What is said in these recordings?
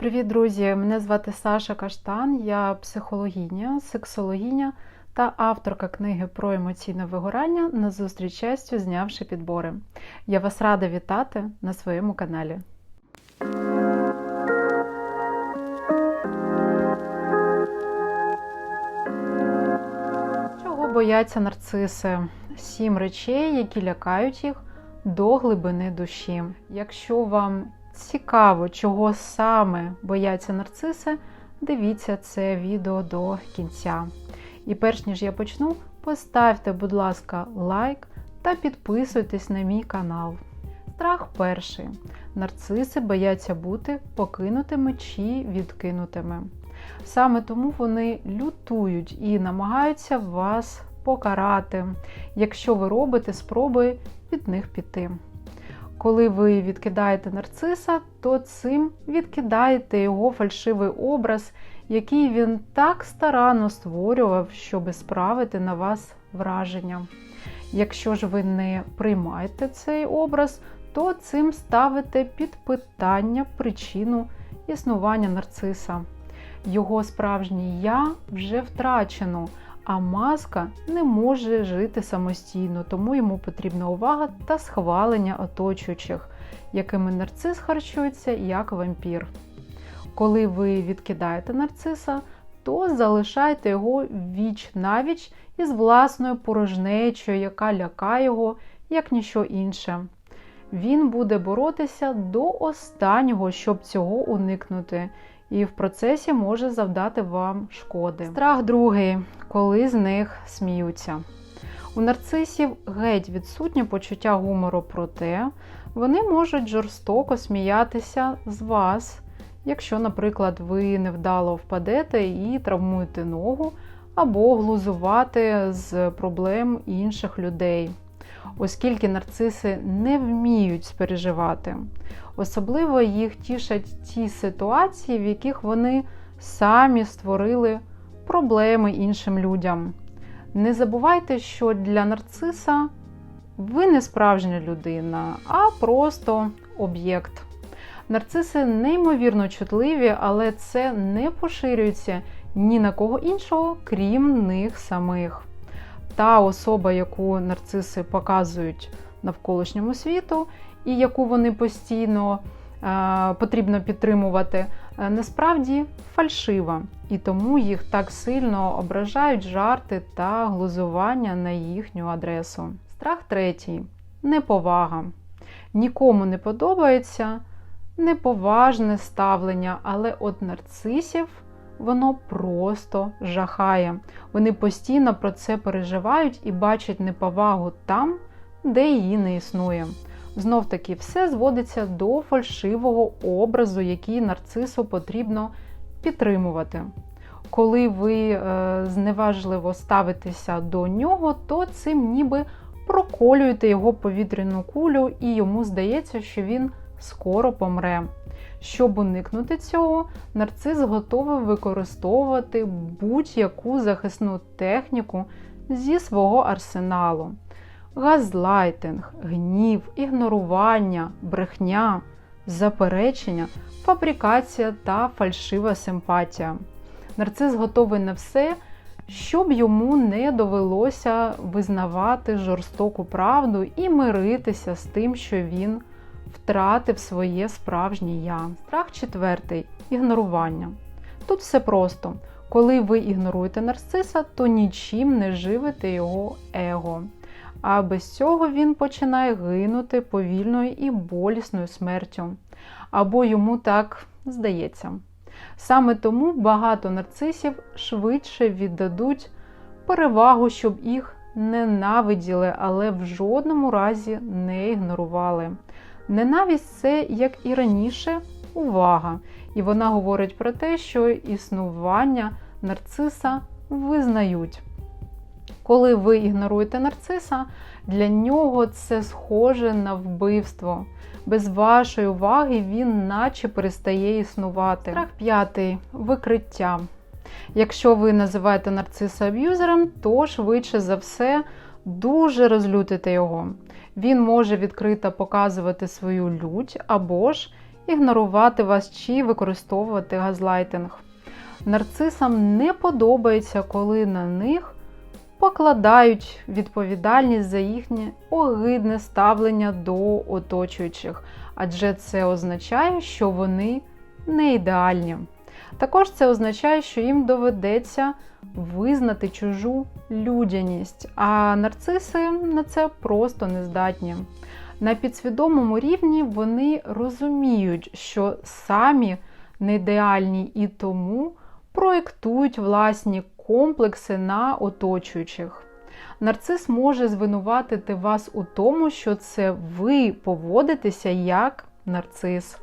Привіт, друзі! Мене звати Саша Каштан, я психологиня, сексологиня та авторка книги про емоційне вигорання на зустріч щастю, знявши підбори. Я вас рада вітати на своєму каналі. Чого бояться нарциси? Сім речей, які лякають їх до глибини душі. Якщо вам цікаво, чого саме бояться нарциси, дивіться це відео до кінця. І перш ніж я почну, поставте, будь ласка, лайк та підписуйтесь на мій канал. Страх перший. Нарциси бояться бути покинутими чи відкинутими. Саме тому вони лютують і намагаються вас покарати, якщо ви робите спроби від них піти. Коли ви відкидаєте нарциса, то цим відкидаєте його фальшивий образ, який він так старанно створював, щоб справити на вас враження. Якщо ж ви не приймаєте цей образ, то цим ставите під питання причину існування нарциса. Його справжнє я вже втрачено, а маска не може жити самостійно, тому йому потрібна увага та схвалення оточуючих, якими нарцис харчується як вампір. Коли ви відкидаєте нарциса, то залишайте його віч навіч із власною порожнечою, яка лякає його, як ніщо інше. Він буде боротися до останнього, щоб цього уникнути, і в процесі може завдати вам шкоди. Страх другий, коли з них сміються. У нарцисів геть відсутнє почуття гумору, проте вони можуть жорстоко сміятися з вас, якщо, наприклад, ви невдало впадете і травмуєте ногу, або глузувати з проблем інших людей. Оскільки нарциси не вміють спереживати. Особливо їх тішать ті ситуації, в яких вони самі створили проблеми іншим людям. Не забувайте, що для нарциса ви не справжня людина, а просто об'єкт. Нарциси неймовірно чутливі, але це не поширюється ні на кого іншого, крім них самих. Та особа, яку нарциси показують навколишньому світу, і яку вони постійно е, потрібно підтримувати, е, насправді фальшива. І тому їх так сильно ображають жарти та глузування на їхню адресу. Страх третій неповага. Нікому не подобається неповажне ставлення, але от нарцисів воно просто жахає. Вони постійно про це переживають і бачать неповагу там, де її не існує. Знов таки, все зводиться до фальшивого образу, який нарцису потрібно підтримувати. Коли ви е, зневажливо ставитеся до нього, то цим ніби проколюєте його повітряну кулю, і йому здається, що він скоро помре. Щоб уникнути цього, нарцис готовий використовувати будь-яку захисну техніку зі свого арсеналу газлайтинг, гнів, ігнорування, брехня, заперечення, фабрикація та фальшива симпатія. Нарцис готовий на все, щоб йому не довелося визнавати жорстоку правду і миритися з тим, що він втратив своє справжнє я. Страх четвертий ігнорування. Тут все просто. Коли ви ігноруєте нарциса, то нічим не живете його его а без цього він починає гинути повільною і болісною смертю. Або йому так здається. Саме тому багато нарцисів швидше віддадуть перевагу, щоб їх ненавиділи, але в жодному разі не ігнорували. Ненависть це, як і раніше, увага. І вона говорить про те, що існування нарциса визнають. Коли ви ігноруєте нарциса, для нього це схоже на вбивство. Без вашої уваги він наче перестає існувати. Страх п'ятий викриття. Якщо ви називаєте нарциса аб'юзером, то швидше за все дуже розлютите його. Він може відкрито показувати свою лють або ж ігнорувати вас чи використовувати газлайтинг. Нарцисам не подобається, коли на них покладають відповідальність за їхнє огидне ставлення до оточуючих, адже це означає, що вони не ідеальні. Також це означає, що їм доведеться визнати чужу людяність, а нарциси на це просто не здатні. На підсвідомому рівні вони розуміють, що самі не ідеальні і тому проєктують власні комплекси на оточуючих. Нарцис може звинуватити вас у тому, що це ви поводитеся як нарцис.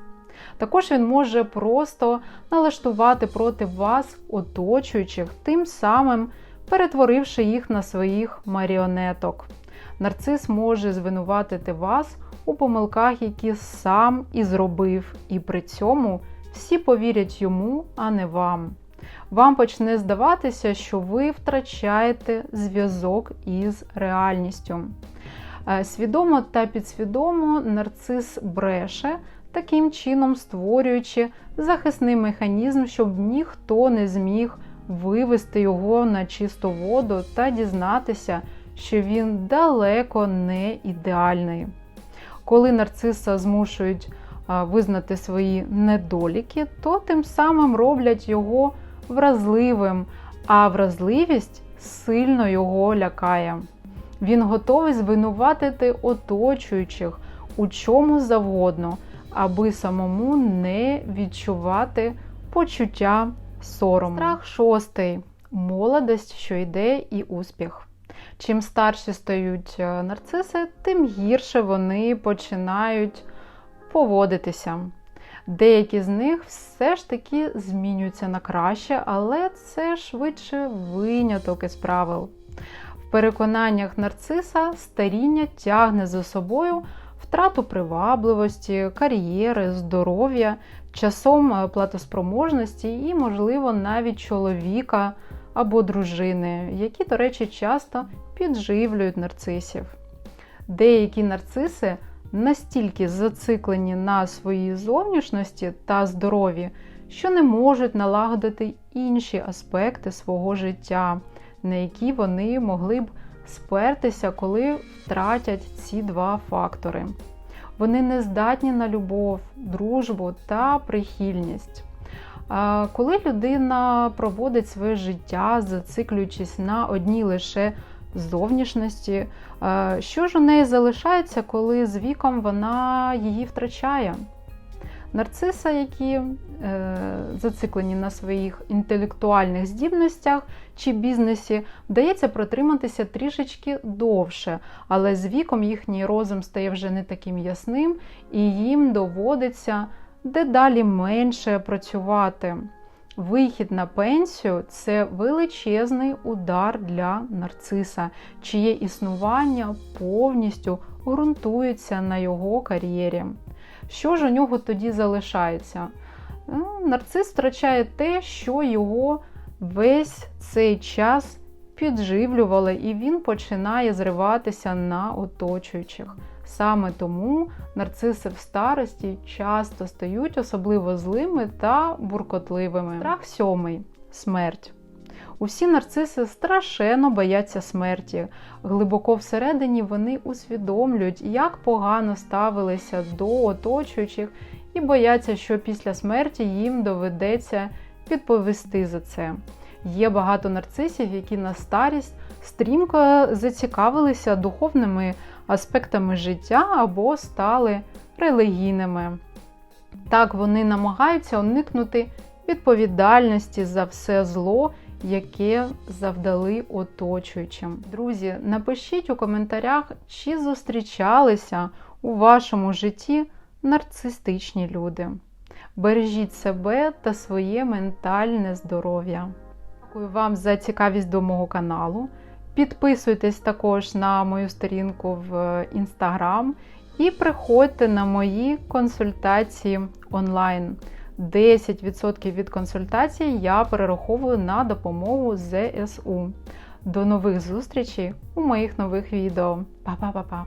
Також він може просто налаштувати проти вас оточуючих, тим самим перетворивши їх на своїх маріонеток. Нарцис може звинуватити вас у помилках, які сам і зробив, і при цьому всі повірять йому, а не вам. Вам почне здаватися, що ви втрачаєте зв'язок із реальністю. Е, свідомо та підсвідомо нарцис бреше, таким чином створюючи захисний механізм, щоб ніхто не зміг вивести його на чисту воду та дізнатися, що він далеко не ідеальний. Коли нарциса змушують визнати свої недоліки, то тим самим роблять його вразливим, а вразливість сильно його лякає. Він готовий звинуватити оточуючих у чому завгодно, аби самому не відчувати почуття сорому. Страх шостий молодость, що йде, і успіх. Чим старші стають е, нарциси, тим гірше вони починають поводитися. Деякі з них все ж таки змінюються на краще, але це швидше виняток із правил. В переконаннях нарциса старіння тягне за собою втрату привабливості, кар'єри, здоров'я, часом е, платоспроможності і, можливо, навіть чоловіка або дружини, які, до речі, часто підживлюють нарцисів. Деякі нарциси настільки зациклені на своїй зовнішності та здоров'ї, що не можуть налагодити інші аспекти свого життя, на які вони могли б спертися, коли втратять ці два фактори. Вони не здатні на любов, дружбу та прихильність. Коли людина проводить своє життя, зациклюючись на одній лише зовнішності, що ж у неї залишається, коли з віком вона її втрачає? Нарциса, які е, зациклені на своїх інтелектуальних здібностях чи бізнесі, вдається протриматися трішечки довше, але з віком їхній розум стає вже не таким ясним, і їм доводиться дедалі менше працювати. Вихід на пенсію це величезний удар для нарциса, чиє існування повністю ґрунтується на його кар'єрі. Що ж у нього тоді залишається? Ну, нарцис втрачає те, що його весь цей час підживлювало, і він починає зриватися на оточуючих. Саме тому нарциси в старості часто стають особливо злими та буркотливими. Страх сьомий смерть. Усі нарциси страшенно бояться смерті. Глибоко всередині вони усвідомлюють, як погано ставилися до оточуючих, і бояться, що після смерті їм доведеться відповісти за це. Є багато нарцисів, які на старість стрімко зацікавилися духовними аспектами життя або стали релігійними. Так, вони намагаються уникнути відповідальності за все зло, яке завдали оточуючим. Друзі, напишіть у коментарях, чи зустрічалися у вашому житті нарцистичні люди. Бережіть себе та своє ментальне здоров'я. Дякую вам за цікавість до мого каналу. Підписуйтесь також на мою сторінку в інстаграм і приходьте на мої консультації онлайн. 10% від консультацій я перераховую на допомогу ЗСУ. До нових зустрічей у моїх нових відео. Па-па-па-па!